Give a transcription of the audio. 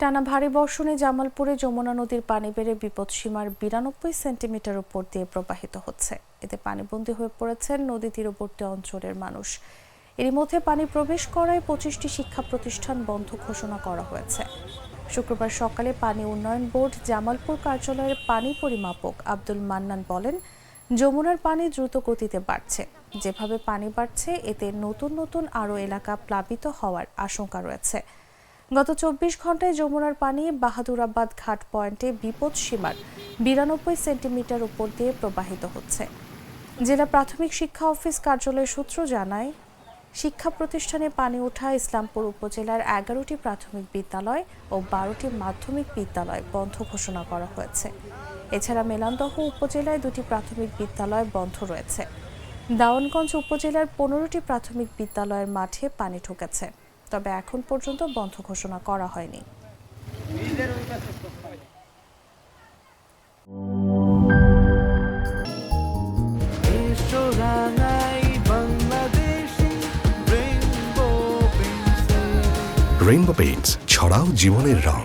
টানা ভারী বর্ষণে জামালপুরে যমুনা নদীর পানি বেড়ে বিপদসীমার বিরানব্বই সেন্টিমিটার উপর দিয়ে প্রবাহিত হচ্ছে। এতে পানিবন্দী হয়ে পড়েছেন নদী তীরবর্তী অঞ্চলের মানুষ। এরই মধ্যে পানি প্রবেশ করায় পঁচিশটি শিক্ষা প্রতিষ্ঠান বন্ধ ঘোষণা করা হয়েছে। শুক্রবার সকালে পানি উন্নয়ন বোর্ড জামালপুর কার্যালয়ের পানি পরিমাপক আব্দুল মান্নান বলেন, যমুনার পানি দ্রুত গতিতে বাড়ছে। যেভাবে পানি বাড়ছে, এতে নতুন নতুন আরও এলাকা প্লাবিত হওয়ার আশঙ্কা রয়েছে। গত চব্বিশ ঘন্টায় যমুনার পানি বাহাদুরাবাদ ঘাট পয়েন্টে বিপদ সীমার বিরানব্বই সেন্টিমিটার উপর দিয়ে প্রবাহিত হচ্ছে। জেলা প্রাথমিক শিক্ষা অফিস কার্যালয়ের সূত্র জানায়, শিক্ষা প্রতিষ্ঠানে পানি ওঠা ইসলামপুর উপজেলার এগারোটি প্রাথমিক বিদ্যালয় ও বারোটি মাধ্যমিক বিদ্যালয় বন্ধ ঘোষণা করা হয়েছে। এছাড়া মেলান্দহ উপজেলায় দুটি প্রাথমিক বিদ্যালয় বন্ধ রয়েছে। দাওয়ানগঞ্জ উপজেলার পনেরোটি প্রাথমিক বিদ্যালয়ের মাঠে পানি ঢুকেছে। তবে এখন পর্যন্ত বন্ধ ঘোষণা করা হয়নি। রেইনবো পেইন্টস ছড়াও জীবনের রং।